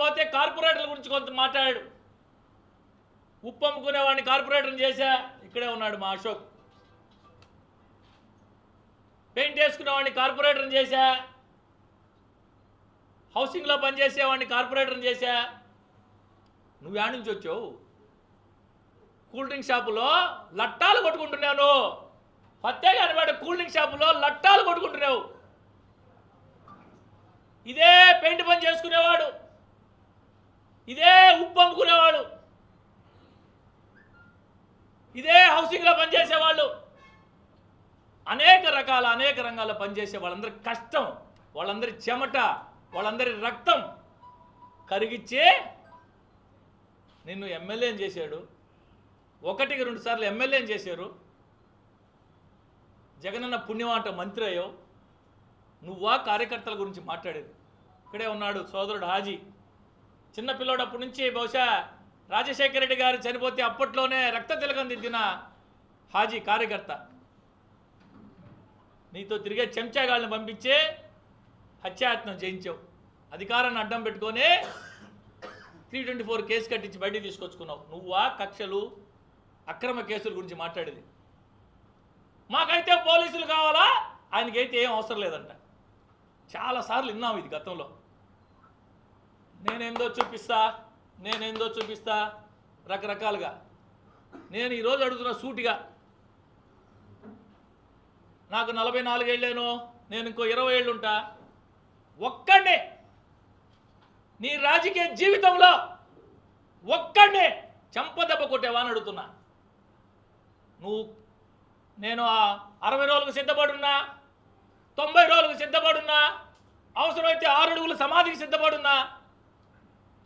పోతే కార్పొరేటర్ల గురించి కొంత మాట్లాడాడు. ఉప్పు అమ్ముకునేవాడిని కార్పొరేటర్ని చేశా ఇక్కడే ఉన్నాడు మా అశోక్. పెయింట్ వేసుకునేవాడిని కార్పొరేటర్ని చేశా హౌసింగ్లో పనిచేసేవాడిని కార్పొరేటర్ని చేశా. నువ్వు యాడ్ నుంచి వచ్చావు? కూల్ డ్రింక్ షాపులో లట్టాలు కొట్టుకుంటున్నాను ఫత్తే కనబడే కూల్ డ్రింక్ షాపులో లట్టాలు కొట్టుకుంటున్నావు. ఇదే పెయింట్ పని చేసుకునేవాడు. ఇదే ఉప్పు అమ్ముకునేవాడు ఇదే హౌసింగ్లో పనిచేసేవాళ్ళు. అనేక రకాల అనేక రంగాల్లో పనిచేసే వాళ్ళందరి కష్టం వాళ్ళందరి చెమట వాళ్ళందరి రక్తం కరిగిచ్చే నిన్ను ఎమ్మెల్యేని చేశాడు. ఒకటికి రెండు సార్లు ఎమ్మెల్యేని చేశారు. జగనన్న పుణ్యమాట మంత్రి అయ్యో నువ్వా కార్యకర్తల గురించి మాట్లాడేది. ఇక్కడే ఉన్నాడు సోదరుడు హాజీ. చిన్న పిల్లోడప్పటి నుంచి బహుశా రాజశేఖర రెడ్డి గారు చనిపోతే అప్పట్లోనే రక్త తిలకం దిద్దిన హాజీ కార్యకర్త. నీతో తిరిగే చెంచాగాళ్ళని పంపించే హత్యాయత్నం చేయించావు. అధికారాన్ని అడ్డం పెట్టుకొని త్రీ ట్వంటీ ఫోర్ కేసు కట్టించి బయటికి తీసుకొచ్చుకున్నావు. నువ్వా కక్షలు అక్రమ కేసుల గురించి మాట్లాడేది. మాకైతే పోలీసులు కావాలా? ఆయనకైతే ఏం అవసరం లేదంట. చాలాసార్లు విన్నాం ఇది గతంలో. నేనేందో చూపిస్తా నేనేందో చూపిస్తా రకరకాలుగా. నేను ఈరోజు అడుగుతున్న సూటిగా. నాకు నలభై నాలుగేళ్ళేను నేను ఇంకో ఇరవై ఏళ్ళు ఉంటా ఒక్కడే నీ రాజకీయ జీవితంలో ఒక్కడే చెంపదెబ్బ కొట్టేవా అని అడుగుతున్నా. నువ్వు నేను ఆ అరవై రోజులకు సిద్ధపడున్నా తొంభై రోజులకు సిద్ధపడున్నా అవసరమైతే ఆరు అడుగుల సమాధికి సిద్ధపడున్నా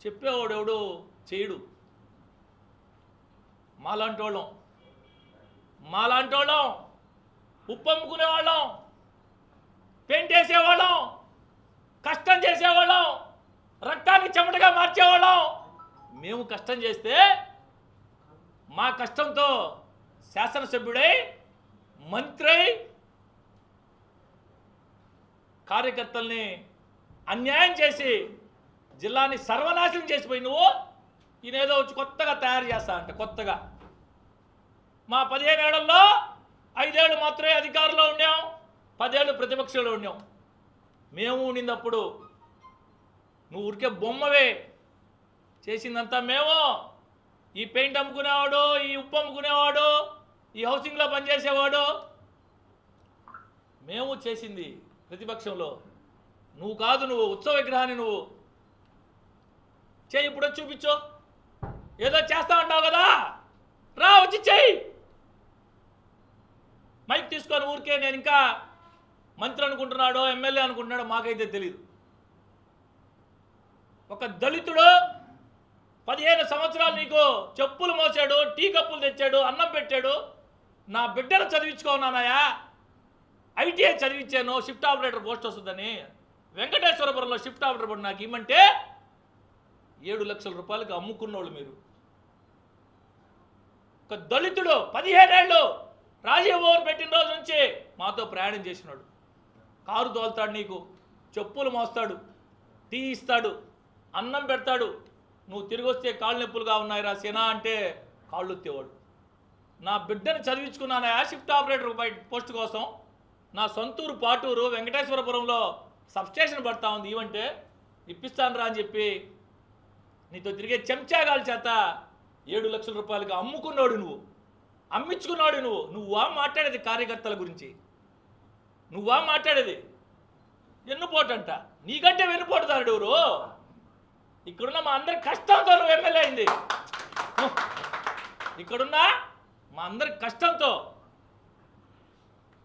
చెప్పేవాడు ఎవడు చేయడు. మాలాంటోళ్ళం. మాలాంటోళ్ళం. ఉప్పమ్ముకునే వాళ్ళం పెయింట్ వేసేవాళ్ళం. కష్టం చేసేవాళ్ళం. రక్తాన్ని చెమటగా మార్చేవాళ్ళం. మేము కష్టం చేస్తే మా కష్టంతో శాసనసభ్యుడై మంత్రి కార్యకర్తల్ని అన్యాయం చేసి జిల్లాని సర్వనాశనం చేసిపోయి నువ్వు ఈయనేదో వచ్చి కొత్తగా తయారు చేస్తా అంట కొత్తగా. మా పదిహేను ఏళ్ళలో ఐదేళ్ళు మాత్రమే అధికారంలో ఉండాం పదేళ్ళు ప్రతిపక్షంలో ఉండాం మేము ఉండినప్పుడు నువ్వు ఉరికే బొమ్మవే. చేసిందంతా మేము. ఈ పెయింట్ అమ్ముకునేవాడు ఈ ఉప్పు అమ్ముకునేవాడు ఈ హౌసింగ్లో పనిచేసేవాడు. మేము చేసింది ప్రతిపక్షంలో. నువ్వు కాదు నువ్వు ఉత్సవ విగ్రహాన్ని నువ్వు చేయి ఇప్పుడు చూపించు. ఏదో చేస్తా ఉంటావు కదా? రా వచ్చి చెయ్యి మైక్ తీసుకొని ఊరికే నేను ఇంకా మంత్రి అనుకుంటున్నాడో ఎమ్మెల్యే అనుకుంటున్నాడో మాకైతే తెలియదు ఒక దళితుడు పదిహేను సంవత్సరాలు నీకు చెప్పులు మోసాడు టీ కప్పులు తెచ్చాడు అన్నం పెట్టాడు. నా బిడ్డను చదివించుకోనానాయా ఐటీఐ చదివించాను షిఫ్ట్ ఆపరేటర్ పోస్ట్ వస్తుందని. వెంకటేశ్వరపురంలో షిఫ్ట్ ఆపరేటర్ పడి నాకు ఇమ్మంటే ఏడు లక్షల రూపాయలకు అమ్ముకున్నోళ్ళు మీరు. ఒక దళితుడు పదిహేడేళ్ళు రాజీవ్ ఓవర్ పెట్టిన రోజు నుంచి మాతో ప్రయాణం చేసినాడు. కారు తోలుతాడు నీకు చెప్పులు మోస్తాడు టీ ఇస్తాడు అన్నం పెడతాడు. నువ్వు తిరిగి వస్తే కాళ్ళు నొప్పులుగా ఉన్నాయిరా సేనా అంటే కాళ్ళు ఎత్తేవాడు నా బిడ్డను చదివించుకున్నాను ఆ షిఫ్ట్ ఆపరేటర్ పోస్ట్ కోసం నా సొంతూరు పాటూరు వెంకటేశ్వరపురంలో సబ్స్టేషన్ పడతా ఉంది. ఇవంటే ఇప్పిస్తాను రా అని చెప్పి నీతో తిరిగే చెంచాగాల చేత ఏడు లక్షల రూపాయలకు అమ్ముకున్నాడు నువ్వు. అమ్మించుకున్నాడు నువ్వు. నువ్వా మాట్లాడేది కార్యకర్తల గురించి? నువ్వా మాట్లాడేది? వెన్నుపోటంట. నీకంటే వెన్నుపోటుదారుడు ఎవరు? ఇక్కడున్న మా అందరి కష్టంతో నువ్వు ఎమ్మెల్యే అయింది. ఇక్కడున్న మా అందరి కష్టంతో.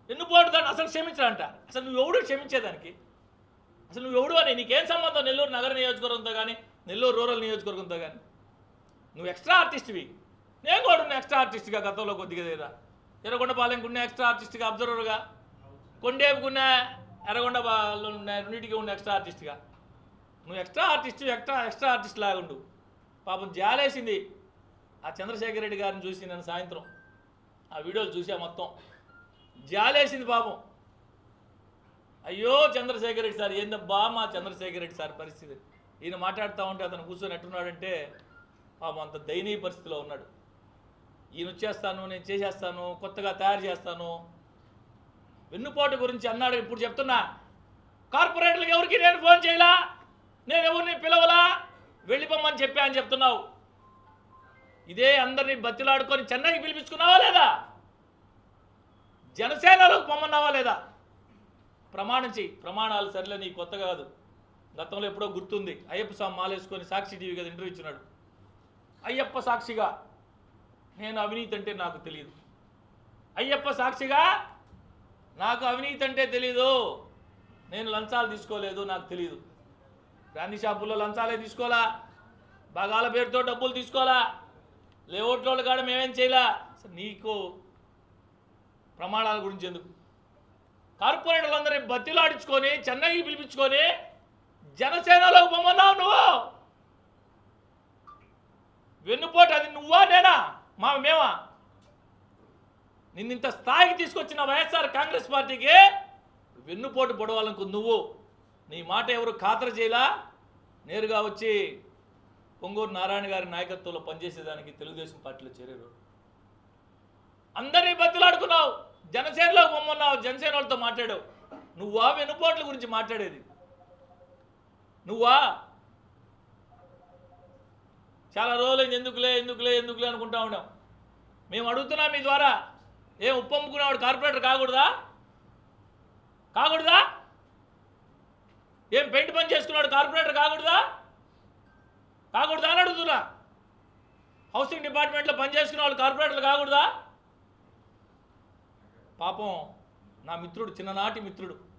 వెన్నుపోటుదాన్ని అసలు క్షమించడంట అసలు నువ్వు ఎవడు క్షమించేదానికి? అసలు నువ్వు ఎవడు అని నీకేం సంబంధం? నెల్లూరు నగర నియోజకవర్గంతో కానీ నెల్లూరు రూరల్ నియోజకవర్గంతో కానీ నువ్వు ఎక్స్ట్రా ఆర్టిస్ట్వి నేను కూడా ఉన్న ఎక్స్ట్రా ఆర్టిస్ట్గా గతంలో కొద్దిగా లేదా. ఎర్రగొండపాలెంకి ఉన్న ఎక్స్ట్రా ఆర్టిస్ట్గా అబ్జర్వర్గా కొండేపుకున్న ఎర్రగొండ ఉన్న రెండింటికి ఉన్న ఎక్స్ట్రా ఆర్టిస్ట్గా నువ్వు extra artist extra extra artist లాగా ఉండు. పాపం జాలేసింది. ఆ చంద్రశేఖర్ రెడ్డి గారిని చూసి నేను సాయంత్రం. ఆ వీడియోలు చూసా మొత్తం. జాలేసింది పాపం. అయ్యో చంద్రశేఖర్ రెడ్డి సార్ ఏందబ్బా మా చంద్రశేఖర్ రెడ్డి సార్ పరిస్థితి. ఈయన మాట్లాడుతూ ఉంటే అతను కూర్చొని ఎట్టున్నాడంటే పాపం అంత దయనీయ పరిస్థితిలో ఉన్నాడు. ఈయన వచ్చేస్తాను నేను చేసేస్తాను కొత్తగా తయారు చేస్తాను. వెన్నుపోటు గురించి అన్నాడు ఇప్పుడు చెప్తున్నా. కార్పొరేటర్లకు ఎవరికి నేను ఫోన్ చేయలా? నేను ఎవరిని పిలవలా? వెళ్ళిపోమని చెప్పా అని చెప్తున్నావు. ఇదే అందరినీ బతిలాడుకొని చెన్నైకి పిలిపించుకున్నావా లేదా? జనసేనలోకి పొమ్మన్నావా లేదా? ప్రమాణం చెయ్యి. ప్రమాణాలు సరిలే నీ కొత్త కాదు. గతంలో ఎప్పుడో గుర్తుంది. అయ్యప్ప స్వామి మాలేసుకొని సాక్షి టీవీ కదా ఇంటర్వ్యూ ఇచ్చినాడు. అయ్యప్ప సాక్షిగా నేను అవినీతి అంటే నాకు తెలియదు అయ్యప్ప సాక్షిగా నాకు అవినీతి అంటే తెలీదు. నేను లంచాలు తీసుకోలేదు నాకు తెలియదు బ్రాందీ షాపుల్లో లంచాలే తీసుకోవాలా బాగాల పేరుతో డబ్బులు తీసుకోవాలా లేఅవుట్ల కాడ మేమేం చేయలా? నీకు ప్రమాణాల గురించి ఎందుకు? కార్పొరేటర్లందరినీ బతిలాడించుకొని చెన్నైకి పిలిపించుకొని జనసేనలో బొమ్మన్నావు నువ్వు? వెన్నుపోటు అది నువ్వా నేనా? మా మేమా? నిన్నింత స్థాయికి తీసుకొచ్చిన వైఎస్ఆర్ కాంగ్రెస్ పార్టీకి వెన్నుపోటు పొడవాలనుకు నువ్వు. నీ మాట ఎవరు ఖాతరు చేయలా? నేరుగా వచ్చి పొంగూరు నారాయణ గారి నాయకత్వంలో పనిచేసేదానికి తెలుగుదేశం పార్టీలో చేరారు. అందరినీ బతిలాడుకున్నావు. జనసేనలో బొమ్మన్నావు జనసేన వాళ్ళతో మాట్లాడావు. నువ్వా వెన్నుపోట్ల గురించి మాట్లాడేది? నువ్వా? చాలా రోజులు ఎందుకులే ఎందుకులే ఎందుకులే అనుకుంటా ఉన్నాం మేము అడుగుతున్నాం మీ ద్వారా ఏం ఉప్పమ్ముకునేవాడు కార్పొరేటర్ కాకూడదా? కాకూడదా? ఏం పెయింట్ పని చేసుకున్నాడు కార్పొరేటర్ కాకూడదా? కాకూడదా అని అడుగుతున్నా. హౌసింగ్ డిపార్ట్మెంట్లో పనిచేసుకున్న వాళ్ళు కార్పొరేటర్లు కాకూడదా? పాపం నా మిత్రుడు చిన్ననాటి మిత్రుడు.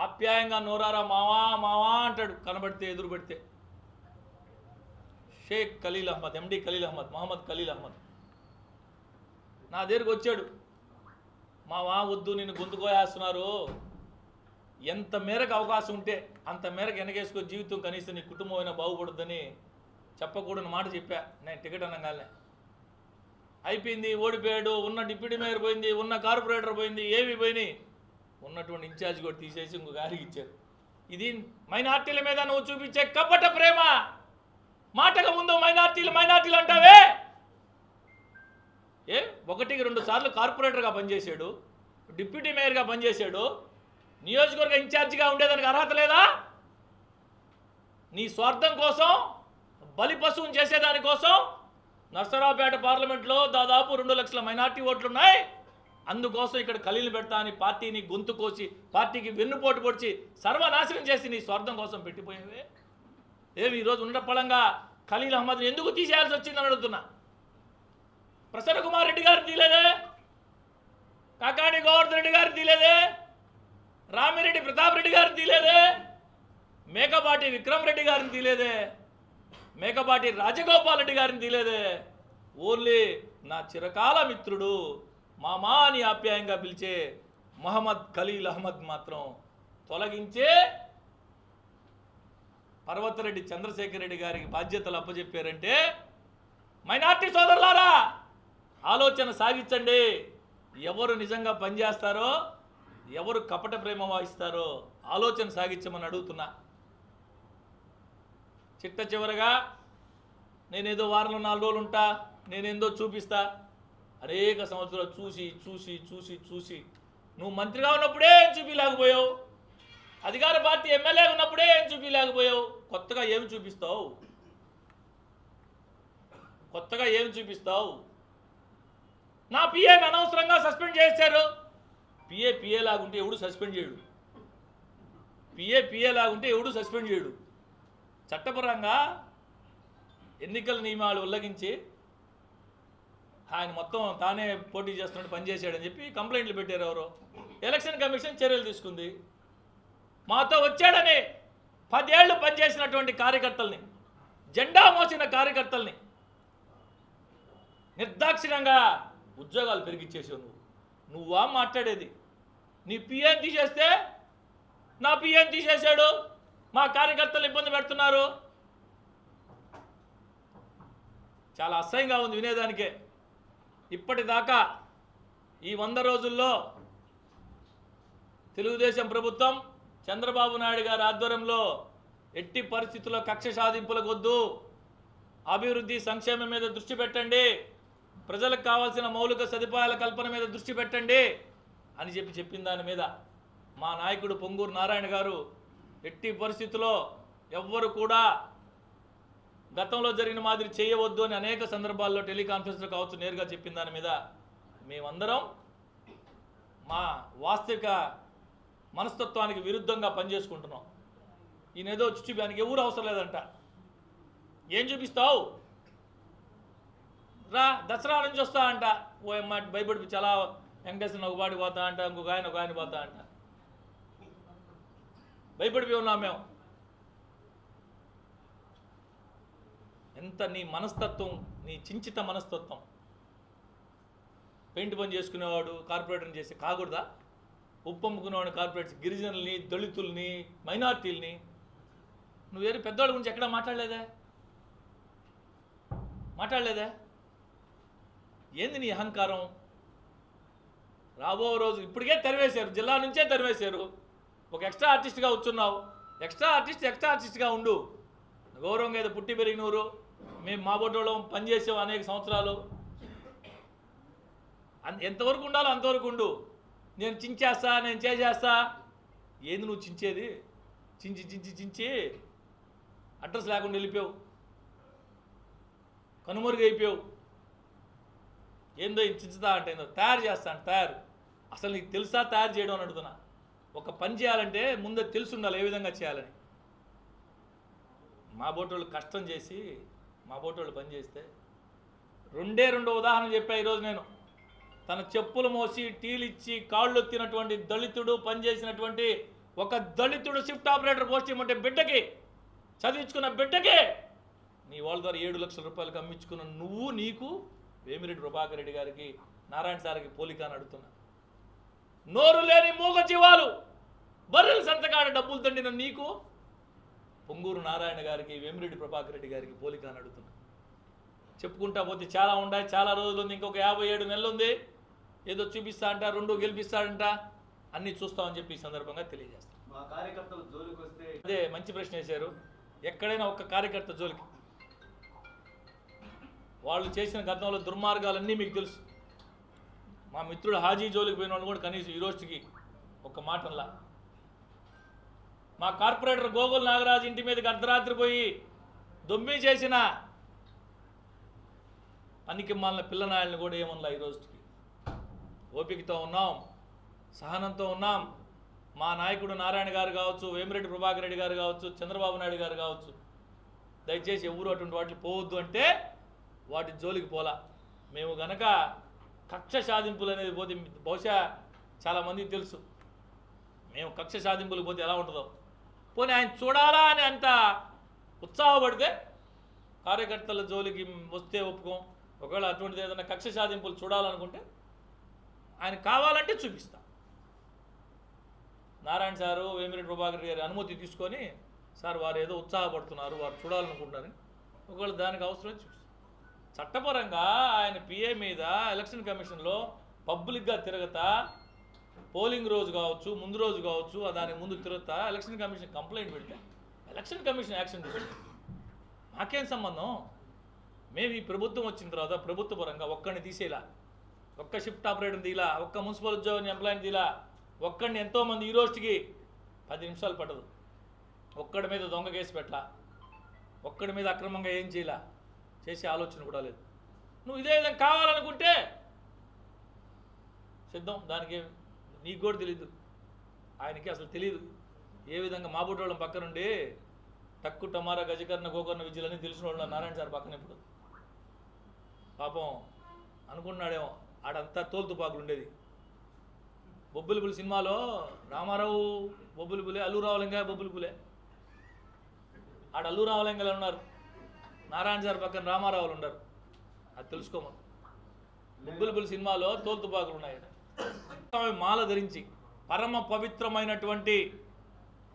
ఆప్యాయంగా నోరారా మావా మావా అంటాడు. కనబడితే ఎదురు పెడితే. షేక్ ఖలీల్ అహ్మద్ ఎండి ఖలీల్ అహ్మద్ మహమ్మద్ ఖలీల్ అహ్మద్. నా దగ్గరికి వచ్చాడు. మావా వద్దు నిన్ను గొంతుకోయేస్తున్నారు ఎంత మేరకు అవకాశం ఉంటే అంత మేరకు వెనకేసుకో జీవితం కనీసం నీ కుటుంబం అయినా బాగుపడుద్దని చెప్పకూడని మాట చెప్పా. నేను టికెట్ అనగానే. అయిపోయింది ఓడిపోయాడు. ఉన్న డిప్యూటీ మేయర్ పోయింది ఉన్న కార్పొరేటర్ పోయింది ఏవి పోయినాయి? ఉన్నటువంటి ఇన్ఛార్జ్ కూడా తీసేసి ఇంకో గారికి ఇచ్చారు. ఇది మైనార్టీల మీద నువ్వు చూపించే కపట ప్రేమ. మాటకు ముందు మైనార్టీలు మైనార్టీలు అంటావే? ఏ? ఒకటికి రెండు సార్లు కార్పొరేటర్గా పనిచేశాడు డిప్యూటీ మేయర్గా పనిచేశాడు నియోజకవర్గ ఇన్ఛార్జిగా ఉండేదానికి అర్హత లేదా? నీ స్వార్థం కోసం బలి పశువుని చేసేదానికోసం నర్సరావుపేట పార్లమెంట్లో దాదాపు రెండు లక్షల మైనార్టీ ఓట్లున్నాయి. అందుకోసం ఇక్కడ ఖలీలు పెడతా అని పార్టీని గొంతు కోసి పార్టీకి వెన్నుపోటు పొడిచి సర్వనాశనం చేసి నీ స్వార్థం కోసం పెట్టిపోయేవే? ఏమి ఈరోజు ఉండపళంగా ఖలీల్ అహ్మద్ని ఎందుకు తీసేయాల్సి వచ్చిందని అడుగుతున్నా? ప్రసన్న కుమార్ రెడ్డి గారిని తీలేదే? కాకాణి గోవర్ధన్ రెడ్డి గారిని తీలేదే? రామిరెడ్డి ప్రతాప్ రెడ్డి గారిని తీలేదే? మేకపాటి విక్రమ్ రెడ్డి గారిని తీలేదే? మేకపాటి రాజగోపాల్ రెడ్డి గారిని తీలేదే? ఓన్లీ నా చిరకాల మిత్రుడు మామా అని ఆప్యాయంగా పిలిచే మహమ్మద్ ఖలీల్ అహ్మద్ మాత్రం తొలగించే పర్వతరెడ్డి చంద్రశేఖర్ రెడ్డి గారికి బాధ్యతలు అప్పచెప్పారంటే మైనార్టీ సోదరులారా ఆలోచన సాగించండి. ఎవరు నిజంగా పనిచేస్తారో ఎవరు కపట ప్రేమ వాయిస్తారో ఆలోచన సాగించమని అడుగుతున్నా. చిట్ట చివరగా నేనేదో వారంలో నాలుగు రోజులు ఉంటా నేనేందో చూపిస్తా అనేక సంవత్సరాలు చూసి చూసి చూసి చూసి. నువ్వు మంత్రిగా ఉన్నప్పుడే ఏం చూపించలేకపోయావు అధికార పార్టీ ఎమ్మెల్యే ఉన్నప్పుడే ఏం చూపించలేకపోయావు కొత్తగా ఏమి చూపిస్తావు? కొత్తగా ఏం చూపిస్తావు? నా పిఏని అనవసరంగా సస్పెండ్ చేశారు. పిఏ పిఏ లాగుంటే ఎవడు సస్పెండ్ చేయడు? పిఏ పిఏ లాగుంటే ఎవడు సస్పెండ్ చేయడు? చట్టపరంగా ఎన్నికల నియమాలు ఉల్లంఘించి ఆయన మొత్తం తానే పోటీ చేస్తున్నట్టు పనిచేశాడని చెప్పి కంప్లైంట్లు పెట్టారు ఎవరు. ఎలక్షన్ కమిషన్ చర్యలు తీసుకుంది. మాతో వచ్చాడని పదేళ్ళు పనిచేసినటువంటి కార్యకర్తల్ని జెండా మోసిన కార్యకర్తల్ని నిర్దాక్షిణ్యంగా ఉద్యోగాలు పెరిగిచ్చేసావు నువ్వు. నువ్వా మాట్లాడేది? నీ పిఎం తీసేస్తే నా పిఎం తీసేశాడు మా కార్యకర్తలు ఇబ్బంది పెడుతున్నారు. చాలా అసహ్యంగా ఉంది వినేదానికే. ఇప్పటిదాకా ఈ వంద రోజుల్లో తెలుగుదేశం ప్రభుత్వం చంద్రబాబు నాయుడు గారి ఆధ్వర్యంలో ఎట్టి పరిస్థితుల్లో కక్ష సాధింపులకొద్దు. అభివృద్ధి సంక్షేమం మీద దృష్టి పెట్టండి. ప్రజలకు కావాల్సిన మౌలిక సదుపాయాల కల్పన మీద దృష్టి పెట్టండి అని చెప్పి చెప్పిన దాని మీద మా నాయకుడు పొంగూరు నారాయణ గారు ఎట్టి పరిస్థితుల్లో ఎవ్వరు కూడా గతంలో జరిగిన మాదిరి చేయవద్దు అని అనేక సందర్భాల్లో టెలికాన్ఫరెన్స్లో కావచ్చు నేరుగా చెప్పిన దాని మీద మేమందరం మా వాస్తవిక మనస్తత్వానికి విరుద్ధంగా పనిచేసుకుంటున్నాం. ఈయనేదో ఏదో చుచ్చి ఎవరు అవసరం లేదంట. ఏం చూపిస్తావు? రా దసరా నుంచి వస్తా అంట. ఓ అమ్మ భయపడి చాలా వెంకటేశ్వర ఒక వాడికి పోతా అంట ఇంకొక ఆయన ఒక ఆయన పోతా అంట. భయపడిపోయి ఉన్నాం మేము. ఎంత నీ మనస్తత్వం నీ చించిత మనస్తత్వం? పెయింట్ పని చేసుకునేవాడు కార్పొరేటర్ని చేసి కాకూడదా? ఉప్పు అమ్ముకునేవాడు కార్పొరేట్స్ గిరిజనుల్ని దళితుల్ని మైనార్టీల్ని. నువ్వు వేరే పెద్దవాళ్ళ గురించి ఎక్కడా మాట్లాడలేదే? మాట్లాడలేదే? ఏంది నీ అహంకారం? రాబో రోజు ఇప్పటికే తెరవేశారు జిల్లా నుంచే తెరవేశారు. ఒక ఎక్స్ట్రా ఆర్టిస్ట్గా వచ్చున్నావు ఎక్స్ట్రా ఆర్టిస్ట్ ఎక్స్ట్రా ఆర్టిస్ట్గా ఉండు. గౌరవంగా ఏదో పుట్టి పెరిగినూరు. మేము మా బొడ్డోళ్ళం పనిచేసాం అనేక సంవత్సరాలు. ఎంతవరకు ఉండాలో అంతవరకు ఉండు. నేను చించేస్తా నేను చేసేస్తా. ఏంది నువ్వు చించేది? చించి చించి చించి అడ్రస్ లేకుండా వెళ్ళిపోయావు. కనుమరుగు అయిపోయావు. ఏందో ఇది చించుతా అంటే ఏందో తయారు చేస్తా తయారు. అసలు నీకు తెలుసా తయారు చేయడం అని అడుగుతున్నా. ఒక పని చేయాలంటే ముందే తెలిసి ఉండాలి ఏ విధంగా చేయాలని. మా బోటోళ్ళు కష్టం చేసి మా బోటోళ్ళు పనిచేస్తే రెండే రెండు ఉదాహరణ చెప్పా ఈరోజు నేను. తన చెప్పులు మోసి టీలిచ్చి కాళ్ళు ఎత్తినటువంటి దళితుడు పనిచేసినటువంటి ఒక దళితుడు షిఫ్ట్ ఆపరేటర్ పోస్ట్ ఇవ్వమంటే బిడ్డకి చదివించుకున్న బిడ్డకి నీ వాళ్ళ ద్వారా ఏడు లక్షల రూపాయలకు అమ్మించుకున్న నువ్వు నీకు వేమిరెడ్డి ప్రభాకర్ రెడ్డి గారికి నారాయణ సార్కి పోలిక అని అడుగుతున్నా. నోరు లేని మూగ జీవాలు బర్రెలు సంతకాడ డబ్బులు తండిన నీకు పొంగూరు నారాయణ గారికి వేమిరెడ్డి ప్రభాకర్ రెడ్డి గారికి పోలిక అని అడుగుతున్నా. చెప్పుకుంటా పోతే చాలా ఉన్నాయి చాలా రోజులు ఉంది ఇంకొక యాభై ఏడు నెలలు ఉంది. ఏదో చూపిస్తా అంట రెండు గెలిపిస్తాడంట. అన్నీ చూస్తామని చెప్పి ఈ సందర్భంగా తెలియజేస్తాం. మా కార్యకర్తలు జోలికి వస్తే అదే మంచి ప్రశ్న వేశారు. ఎక్కడైనా ఒక్క కార్యకర్త జోలికి. వాళ్ళు చేసిన గతంలో దుర్మార్గాలన్నీ మీకు తెలుసు. మా మిత్రుడు హాజీ జోలికి పోయిన వాళ్ళు కూడా కనీసం ఈ రోజుకి ఒక మాటల్లా మా కార్పొరేటర్ గోగుల్ నాగరాజు ఇంటి మీదకి అర్ధరాత్రి పోయి దొమ్మి చేసిన పనికి మాలిన పిల్లనాయల్ని కూడా ఏమన్నా ఈ రోజుకి? ఓపికతో ఉన్నాం సహనంతో ఉన్నాం. మా నాయకుడు నారాయణ గారు కావచ్చు వేమిరెడ్డి ప్రభాకర్ రెడ్డి గారు కావచ్చు చంద్రబాబు నాయుడు గారు కావచ్చు దయచేసి ఎవరు అటువంటి వాటికి పోవద్దు అంటే వాటి జోలికి పోలా. మేము గనక కక్ష సాధింపులు అనేది పోతే బహుశా చాలామందికి తెలుసు. మేము కక్ష సాధింపులకు పోతే ఎలా ఉంటుందో? పోనీ ఆయన చూడాలా అని అంత ఉత్సాహపడితే కార్యకర్తల జోలికి వస్తే ఒప్పుకోం. ఒకవేళ అటువంటిది ఏదైనా కక్ష సాధింపులు చూడాలనుకుంటే ఆయన కావాలంటే చూపిస్తా. నారాయణ సారు వేమిరెడ్డి ప్రభాకర్ గారి అనుమతి తీసుకొని సార్ వారు ఏదో ఉత్సాహపడుతున్నారు వారు చూడాలనుకుంటున్నారని ఒకవేళ దానికి అవసరం చూపిస్తాం. చట్టపరంగా ఆయన పిఏ మీద ఎలక్షన్ కమిషన్లో పబ్లిక్గా తిరగతా పోలింగ్ రోజు కావచ్చు ముందు రోజు కావచ్చు ఆ దానికి ముందు తిరుగుతా ఎలక్షన్ కమిషన్ కంప్లైంట్ పెడితే ఎలక్షన్ కమిషన్ యాక్షన్ తీసుకుంది. మాకేం సంబంధం? మేము ఈ ప్రభుత్వం వచ్చిన తర్వాత ప్రభుత్వ పరంగా ఒక్కడిని తీసేలా ఒక్క షిఫ్ట్ ఆపరేటర్ తీలా ఒక్క మున్సిపల్ ఉద్యోగం ఎంప్లాయీని తీలా ఒక్కడిని ఎంతోమంది ఈ రోజుకి పది నిమిషాలు పట్టదు. ఒక్కడి మీద దొంగ కేసు పెట్టలా ఒక్కడి మీద అక్రమంగా ఏం చేయలా చేసే ఆలోచన కూడా లేదు. నువ్వు ఇదే విధంగా కావాలనుకుంటే సిద్ధం దానికి నీకు కూడా తెలీదు. ఆయనకి అసలు తెలియదు ఏ విధంగా మా పక్కనుండి టక్కు టమారా గజకర్ణ గోకర్ణ విద్యలని తెలిసిన వాళ్ళు నారాయణ సార్ పక్కన ఇప్పుడు. పాపం అనుకున్నాడేమో ఆడంతా తోలుతుపాకులు ఉండేది. బొబ్బులిపులి సినిమాలో రామారావు బొబ్బులిపులే అల్లు రావలింగా బొబ్బులిపులే ఆడ అల్లు రావలింగలు ఉన్నారు. నారాయణ సార్ పక్కన రామారావులు ఉన్నారు. అది తెలుసుకోమా బొబ్బులిపులి సినిమాలో తోలుతుపాకులు ఉన్నాయి. స్వామి మాల ధరించి పరమ పవిత్రమైనటువంటి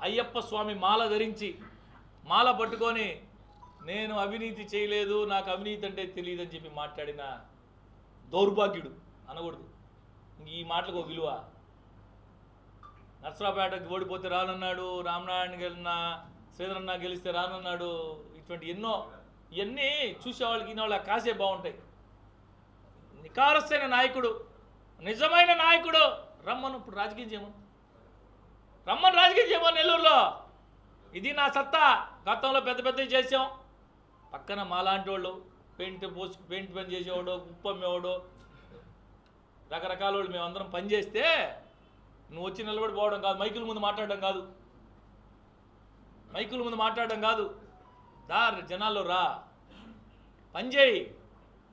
అయ్యప్ప స్వామి మాల ధరించి మాల పట్టుకొని నేను అవినీతి చేయలేదు నాకు అవినీతి అంటే తెలియదని చెప్పి మాట్లాడిన దౌర్భాగ్యుడు అనకూడదు. ఈ మాటలకు ఒక విలువ. నర్సరాపేటకి ఓడిపోతే రానన్నాడు రామనారాయణ గెలిన శ్రీధరన్న గెలిస్తే రానన్నాడు ఇటువంటి ఎన్నో ఇవన్నీ చూసేవాళ్ళకి ఇన్నోళ్ళ కాసే బాగుంటాయి. నికారస్తైన నాయకుడు నిజమైన నాయకుడు. రమ్మను ఇప్పుడు రాజకీయం చేయమను. రమ్మను రాజకీయం చేయమని నెల్లూరులో. ఇది నా సత్తా. గతంలో పెద్ద పెద్దవి చేసాం పక్కన మాలాంటి వాళ్ళు పెయింట్ పోసి పెయింట్ పని చేసేవాడు ఉప్పమ్మేవాడు రకరకాల వాళ్ళు మేమందరం పని చేస్తే నువ్వు వచ్చి నిలబడి పోవడం కాదు మైకుల ముందు మాట్లాడడం కాదు. మైకుల ముందు మాట్లాడడం కాదు. దా జనాల్లో రా. పని చేయి.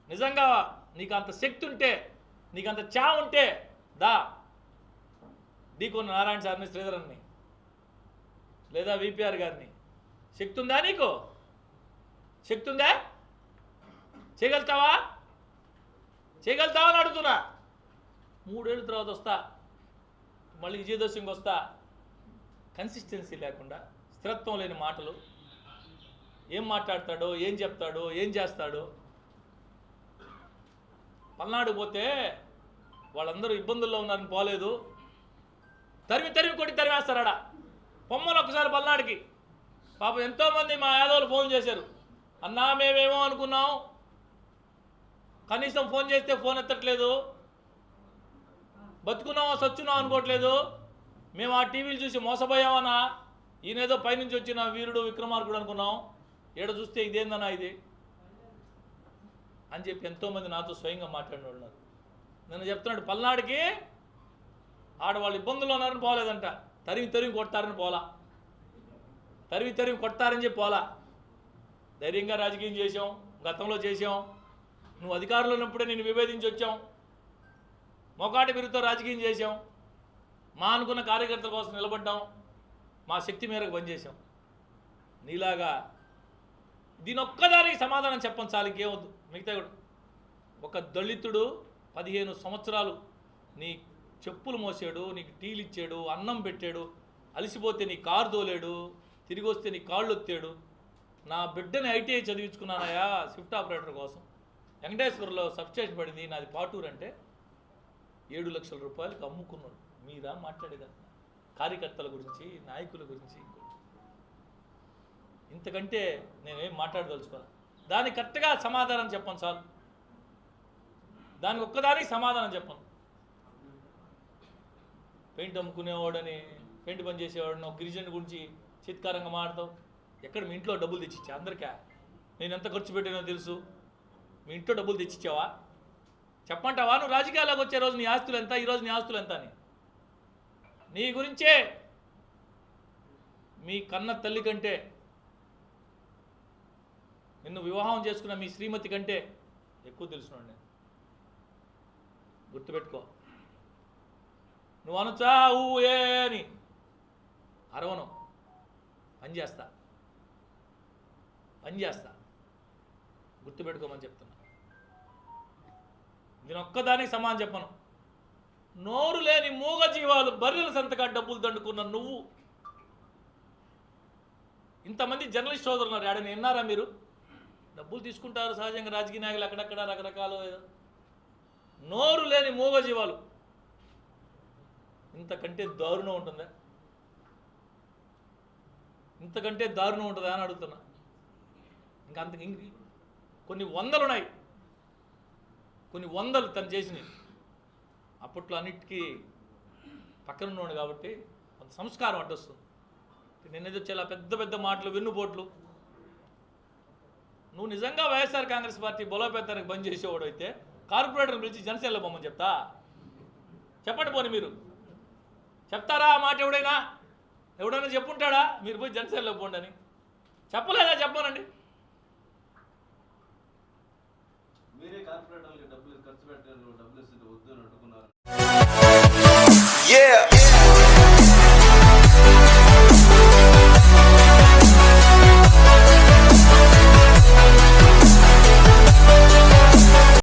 నిజంగా నీకు అంత శక్తి ఉంటే నీకు అంత చా ఉంటే దా. డీకొన్న నారాయణ సార్ని శ్రీధరన్ని. లేదా విపిఆర్ గారిని. శక్తి ఉందా నీకు? శక్తి ఉందా చేయగలుగుతావా? చేయగలుగుతావా అని అడుగుతున్నా. మూడేళ్ళ తర్వాత వస్తా. మళ్ళీ విజయదశమికి వస్తా. కన్సిస్టెన్సీ లేకుండా స్థిరత్వం లేని మాటలు. ఏం మాట్లాడతాడో ఏం చెప్తాడో ఏం చేస్తాడో పల్నాడు పోతే వాళ్ళందరూ ఇబ్బందుల్లో ఉన్నారని పోలేదు. తరిమి తరిమి కొట్టి తరిమేస్తారాడ పొమ్మలు ఒకసారి పల్నాడుకి. పాపం ఎంతోమంది మా యాదవులు ఫోన్ చేశారు. అన్నా మేమేమో అనుకున్నాం. కనీసం ఫోన్ చేస్తే ఫోన్ ఎత్తట్లేదు. బతుకున్నామో సచ్చున్నాం అనుకోవట్లేదు. మేము ఆ టీవీలు చూసి మోసపోయామన్నా. ఈయనేదో పైనుంచి వచ్చిన వీరుడు విక్రమార్కుడు అనుకున్నాం. ఏడ చూస్తే ఇదేందన్నా ఇది? అని చెప్పి ఎంతోమంది నాతో స్వయంగా మాట్లాడిన వాళ్ళు నేను చెప్తున్నాడు పల్నాడుకి ఆడవాళ్ళు ఇబ్బందులు ఉన్నారని పోలేదంట. తరిమి తరిమి కొడతారని పోలా. తరిమి తరిమి కొడతారని చెప్పి పోలా. ధైర్యంగా రాజకీయం చేసాం గతంలో చేసాం నువ్వు అధికారంలో ఉన్నప్పుడే నేను విభేదించి వచ్చాం. మొకాటి బిరుతో రాజకీయం చేసాం మా అనుకున్న కార్యకర్తల కోసం నిలబడ్డాం. మా శక్తి మేరకు పనిచేసాం నీలాగా దీనొక్కదానికి సమాధానం చెప్పం చాలు ఇంకేమొద్దు మిగతా ఒక దళితుడు పదిహేను సంవత్సరాలు నీ చెప్పులు మోసాడు నీకు టీలు ఇచ్చాడు అన్నం పెట్టాడు అలసిపోతే నీ కారు తోలేడు తిరిగి వస్తే నీ కాళ్ళు ఒత్తాడు. నా బిడ్డని ఐటీఐ చదివించుకున్నానయా స్విఫ్ట్ ఆపరేటర్ కోసం. వెంకటేశ్వరంలో సబ్స్టేషన్ పడింది నాది పాటూరు అంటే ఏడు లక్షల రూపాయలకు అమ్ముకున్నాడు. మీరా మాట్లాడేదాన్ని కార్యకర్తల గురించి నాయకుల గురించి ఇంతకంటే నేనేం మాట్లాడదలుచుకోవాలి దానికి కరెక్ట్గా సమాధానం చెప్పండి సార్. దానికి ఒక్కదానికి సమాధానం చెప్పను పెయింట్ అమ్ముకునేవాడని పెయింట్ పని చేసేవాడని ఒక గిరిజన గురించి చిత్కారంగా మాడతావు ఎక్కడ మీ ఇంట్లో డబ్బులు తెచ్చిచ్చా అందరికా? నేను ఎంత ఖర్చు పెట్టానో తెలుసు. మీ ఇంట్లో డబ్బులు తెచ్చిచ్చావా? చెప్పంటావా నువ్వు రాజకీయాల్లోకి వచ్చే రోజు నీ ఆస్తులు ఎంత? ఈ నీ ఆస్తులు ఎంత అని. నీ గురించే మీ కన్న తల్లి కంటే నిన్ను వివాహం చేసుకున్న మీ శ్రీమతి కంటే ఎక్కువ తెలుసునండి నేను. గుర్తుపెట్టుకో. నువ్వు అనుచా ఊ ఏ అని అరవను. పని చేస్తా. పని చేస్తా. గుర్తుపెట్టుకోమని చెప్తున్నా. నేను ఒక్కదానికి సమానం చెప్పను. నోరు లేని మూగ జీవాలు బర్రెల సంతగా డబ్బులు దండుకున్న నువ్వు. ఇంతమంది జర్నలిస్ట్ సోదరున్నారు ఆడని విన్నారా మీరు? డబ్బులు తీసుకుంటారు సహజంగా రాజకీయ నాయకులు అక్కడక్కడ రకరకాలు. నోరు లేని మూగ జీవాలు ఇంతకంటే దారుణం ఉంటుందా? ఇంతకంటే దారుణం ఉంటుందా అని అడుగుతున్నా. ఇంకా అంత కొన్ని వందలు ఉన్నాయి కొన్ని వందలు తను చేసినవి. అప్పట్లో అన్నిటికీ పక్కన ఉన్నాడు కాబట్టి కొంత సంస్కారం అడ్డొస్తుంది. నిన్నది చాలా పెద్ద పెద్ద మాటలు వెన్నుపోట్లు నువ్వు నిజంగా వైఎస్ఆర్ కాంగ్రెస్ పార్టీ బలోపేతానికి బంద్ చేసేవాడు అయితే కార్పొరేటర్ పిలిచి జనసేనలో పోమని చెప్తా. చెప్పండి పోని మీరు. చెప్తారా? ఆ మాట ఎవడైనా? ఎవడైనా చెప్పుంటాడా? మీరు పోయి జనసేనలో పోండి అని. చెప్పలేదా? చెప్పానండి మీరే కార్పొరేటర్లకి డబ్బులు ఖర్చు పెట్టారు డబ్బులు ఇస్తుంటే వద్దు అని అడ్డుకున్నారు Yeah.